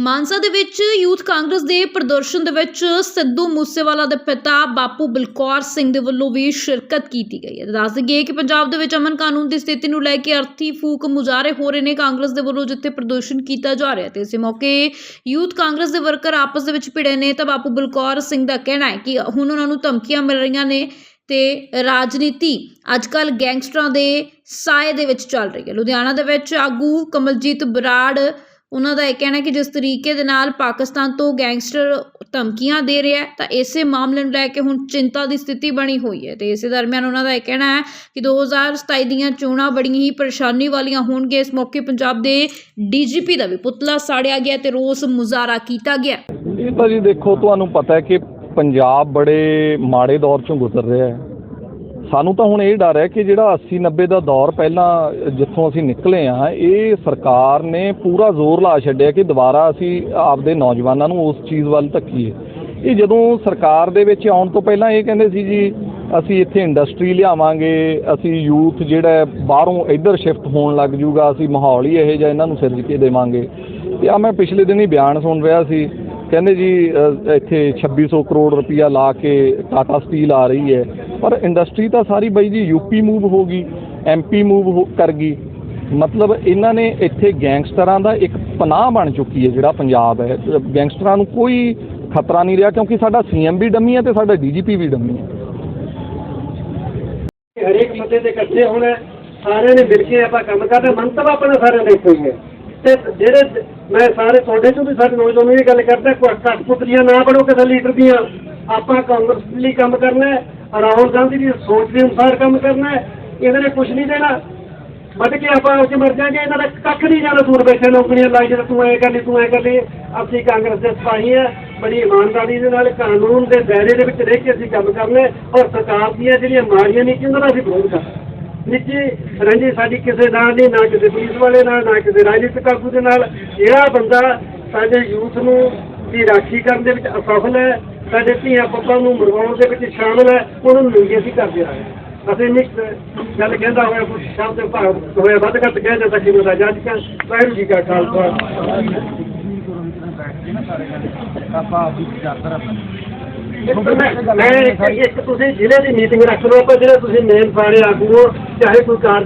ਮਾਨਸਾ ਦੇ ਵਿੱਚ ਯੂਥ ਕਾਂਗਰਸ ਦੇ ਪ੍ਰਦਰਸ਼ਨ ਦੇ ਵਿੱਚ ਸਿੱਧੂ ਮੂਸੇਵਾਲਾ ਦੇ ਪਿਤਾ ਬਾਪੂ ਬਲਕੌਰ ਸਿੰਘ ਦੇ ਵੱਲੋਂ ਵੀ ਸ਼ਿਰਕਤ ਕੀਤੀ ਗਈ ਹੈ। ਦੱਸ ਦਈਏ ਕਿ ਪੰਜਾਬ ਦੇ ਵਿੱਚ ਅਮਨ ਕਾਨੂੰਨ ਦੀ ਸਥਿਤੀ ਨੂੰ ਲੈ ਕੇ ਅਰਥੀ ਫੂਕ ਮੁਜ਼ਾਹਰੇ ਹੋ ਰਹੇ ਨੇ ਕਾਂਗਰਸ ਦੇ ਵੱਲੋਂ ਜਿੱਥੇ ਪ੍ਰਦਰਸ਼ਨ ਕੀਤਾ ਜਾ ਰਿਹਾ ਤੇ ਇਸੇ ਮੌਕੇ ਯੂਥ ਕਾਂਗਰਸ ਦੇ ਵਰਕਰ ਆਪਸ ਦੇ ਵਿੱਚ ਭਿੜੇ ਨੇ ਤਾਂ ਬਾਪੂ ਬਲਕੌਰ ਸਿੰਘ ਦਾ ਕਹਿਣਾ ਹੈ ਕਿ ਹੁਣ ਉਹਨਾਂ ਨੂੰ ਧਮਕੀਆਂ ਮਿਲ ਰਹੀਆਂ ਨੇ ਤੇ ਰਾਜਨੀਤੀ ਅੱਜਕੱਲ ਗੈਂਗਸਟਰਾਂ ਦੇ ਸਾਏ ਦੇ ਵਿੱਚ ਚੱਲ ਰਹੀ ਹੈ। ਲੁਧਿਆਣਾ ਦੇ ਵਿੱਚ ਆਗੂ ਕਮਲਜੀਤ ਬਰਾੜ ਉਹਨਾਂ ਦਾ ਇਹ ਕਹਿਣਾ ਕਿ ਜਿਸ ਤਰੀਕੇ ਦੇ ਨਾਲ ਪਾਕਿਸਤਾਨ ਤੋਂ ਗੈਂਗਸਟਰ ਧਮਕੀਆਂ ਦੇ ਰਿਹਾ ਤਾਂ ਇਸੇ ਮਾਮਲੇ ਨੂੰ ਲੈ ਕੇ ਹੁਣ ਚਿੰਤਾ ਦੀ ਸਥਿਤੀ ਬਣੀ ਹੋਈ ਹੈ। ਤੇ ਇਸੇ ਦਰਮਿਆਨ ਉਹਨਾਂ ਦਾ ਇਹ ਕਹਿਣਾ ਹੈ ਕਿ 2027 ਦੀਆਂ ਚੋਣਾਂ ਬੜੀਆਂ ਹੀ ਪਰੇਸ਼ਾਨੀ ਵਾਲੀਆਂ ਹੋਣਗੀਆਂ। ਇਸ ਮੌਕੇ ਪੰਜਾਬ ਦੇ ਡੀਜੀਪੀ ਦਾ ਵੀ ਪੁਤਲਾ ਸਾੜਿਆ ਗਿਆ ਤੇ ਰੋਸ ਮੁਜ਼ਾਹਰਾ ਕੀਤਾ ਗਿਆ। ਇਹ ਤਾਂ ਜੀ ਦੇਖੋ, ਤੁਹਾਨੂੰ ਪਤਾ ਹੈ ਕਿ ਪੰਜਾਬ ਬੜੇ ਮਾੜੇ ਦੌਰ ਚੋਂ ਗੁਜ਼ਰ ਰਿਹਾ ਹੈ। ਸਾਨੂੰ ਤਾਂ ਹੁਣ ਇਹ ਡਰ ਹੈ ਕਿ ਜਿਹੜਾ 80 90 ਦਾ ਦੌਰ ਪਹਿਲਾਂ ਜਿੱਥੋਂ ਅਸੀਂ ਨਿਕਲੇ ਆ ਇਹ ਸਰਕਾਰ ਨੇ ਪੂਰਾ ਜ਼ੋਰ ਲਾ ਛੱਡਿਆ ਕਿ ਦੁਬਾਰਾ ਅਸੀਂ ਆਪਦੇ ਨੌਜਵਾਨਾਂ ਨੂੰ ਉਸ ਚੀਜ਼ ਵੱਲ ਧੱਕੀਏ। ਇਹ ਜਦੋਂ ਸਰਕਾਰ ਦੇ ਵਿੱਚ ਆਉਣ ਤੋਂ ਪਹਿਲਾਂ ਇਹ ਕਹਿੰਦੇ ਸੀ ਜੀ, ਅਸੀਂ ਇੱਥੇ ਇੰਡਸਟਰੀ ਲਿਆਵਾਂਗੇ, ਅਸੀਂ ਯੂਥ ਜਿਹੜਾ ਬਾਹਰੋਂ ਇੱਧਰ ਸ਼ਿਫਟ ਹੋਣ ਲੱਗ ਜੂਗਾ, ਅਸੀਂ ਮਾਹੌਲ ਹੀ ਇਹੋ ਜਿਹਾ ਇਹਨਾਂ ਨੂੰ ਸਿਰਜ ਕੇ ਦੇਵਾਂਗੇ। ਤੇ ਆ ਮੈਂ ਪਿਛਲੇ ਦਿਨ ਹੀ ਬਿਆਨ ਸੁਣ ਰਿਹਾ ਸੀ ਕਹਿੰਦੇ ਜੀ ਅ, ਇੱਥੇ 2600 ਕਰੋੜ ਰੁਪਇਆ ਲਾ ਕੇ ਟਾਟਾ ਸਟੀਲ ਆ ਰਹੀ ਹੈ। ਪਰ ਇੰਡਸਟਰੀ ਤਾਂ ਸਾਰੀ ਬਈ ਜੀ ਯੂਪੀ ਮੂਵ ਹੋ ਗਈ ਐਮਪੀ ਮੂਵ ਕਰ ਗਈ। ਮਤਲਬ ਇਹਨਾਂ ਨੇ ਇੱਥੇ ਗੈਂਗਸਟਰਾਂ ਦਾ ਇੱਕ ਪਨਾਹ ਬਣ ਚੁੱਕੀ ਹੈ ਜਿਹੜਾ ਪੰਜਾਬ ਹੈ। ਗੈਂਗਸਟਰਾਂ ਨੂੰ ਕੋਈ ਖਤਰਾ ਨਹੀਂ ਰਿਹਾ ਕਿਉਂਕਿ ਸਾਡਾ ਸੀਐਮ ਵੀ ਡੰਮੀ ਹੈ ਤੇ ਸਾਡਾ ਡੀਜੀਪੀ ਵੀ ਡੰਮੀ ਹੈ। ਹਰੇਕ ਮੁੱਦੇ ਤੇ ਇਕੱਠੇ ਹੋਣਾ ਸਾਰਿਆਂ ਨੇ ਮਿਲ ਕੇ ਆਪਾਂ ਕੰਮ ਕਰਨਾ ਮੰਤਵ ਆਪਣਾ ਸਾਰਿਆਂ ਦਾ ਇੱਕੋ ਹੀ ਹੈ। ਤੇ ਜਿਹੜੇ ਮੈਂ ਸਾਰੇ ਤੁਹਾਡੇ ਚੋਂ ਵੀ ਸਾਰੇ ਨੌਜਵਾਨਾਂ ਨੂੰ ਇਹ ਗੱਲ ਕਰਦਾ, ਕੋਈ ਕਠਪੁਤਲੀਆਂ ਨਾ ਬਣੋ ਕਿਸੇ ਲੀਡਰ ਦੀਆਂ। ਆਪਾਂ ਕਾਂਗਰਸ ਲਈ ਕੰਮ ਕਰਨਾ ਹੈ, ਰਾਹੁਲ ਗਾਂਧੀ ਦੀ ਸੋਚ ਦੇ ਅਨੁਸਾਰ ਕੰਮ ਕਰਨਾ ਹੈ, ਇਹਨਾਂ ਨੇ ਕੁਝ ਨਹੀਂ ਦੇਣਾ। ਵੱਧ ਕੇ ਆਪਾਂ ਉੱਚ ਮਰ ਜਾਾਂਗੇ, ਇਹਨਾਂ ਦਾ ਕੱਖ ਨਹੀਂ ਜਾਣਾ, ਦੂਰ ਬੈਠੇ ਨੌਕਰੀਆਂ ਲਾਈ ਜਦੋਂ, ਤੂੰ ਐ ਕਰ ਲਈ, ਤੂੰ ਐ ਕਰ ਲਈ। ਅਸੀਂ ਕਾਂਗਰਸ ਦੇ ਸਿਪਾਹੀ ਆ ਬੜੀ ਇਮਾਨਦਾਰੀ ਦੇ ਨਾਲ, ਕਾਨੂੰਨ ਦੇ ਦਾਇਰੇ ਦੇ ਵਿੱਚ ਰਹਿ ਕੇ ਅਸੀਂ ਕੰਮ ਕਰਨਾ ਔਰ ਸਰਕਾਰ ਦੀਆਂ ਜਿਹੜੀਆਂ ਮਾੜੀਆਂ ਨੀਤੀਆਂ, ਉਹਨਾਂ ਦਾ ਅਸੀਂ ਵਿਰੋਧ ਕਰਨਾ ਨਿੱਜੀ ਰੰਜੀ ਸਾਡੀ ਕਿਸੇ ਨਾਲ ਨਹੀਂ, ਨਾ ਕਿਸੇ ਪੁਲਿਸ ਵਾਲੇ ਨਾਲ, ਨਾ ਕਿਸੇ ਰਾਜਨੀਤਿਕ ਆਗੂ ਦੇ ਨਾਲ। ਜਿਹੜਾ ਬੰਦਾ ਸਾਡੇ ਯੂਥ ਨੂੰ ਦੀ ਰਾਖੀ ਕਰਨ ਦੇ ਵਿੱਚ ਅਸਫਲ ਹੈ, ਸਾਡੇ ਧੀਆਂ ਪੁੱਤਾਂ ਨੂੰ ਮਰਵਾਉਣ ਦੇ ਵਿੱਚ ਸ਼ਾਮਲ ਹੈ, ਉਹਨਾਂ ਨੂੰ ਨਹੀਂ ਅਸੀਂ ਕਰਦੇ ਰਹੇ ਅਸੀਂ ਨਹੀਂ ਗੱਲ ਕਹਿੰਦਾ ਹੋਇਆ ਕੁਝ ਸ਼ਬਦ ਭਾਵ ਹੋਇਆ, ਵੱਧ ਘੱਟ ਕਹਿ ਜਾਂਦਾ ਕਿ ਮੇਰਾ ਜੱਜ ਕਾ ਵਾਹਿਗੁਰੂ ਜੀ ਕਾ ਖਾਲਸਾ। ਇੱਕ ਮੈਂ- ਮੈਂ ਇੱਕ- ਤੁਸੀਂ ਜ਼ਿਲ੍ਹੇ ਦੀ ਮੀਟਿੰਗ ਰੱਖ ਲਓ, ਆਪਾਂ ਜਿਹੜੇ ਤੁਸੀਂ ਮੇਨ ਸਾਰੇ ਆਗੂ ਹੋ, ਚਾਹੇ ਕੋਈ ਕਾਰ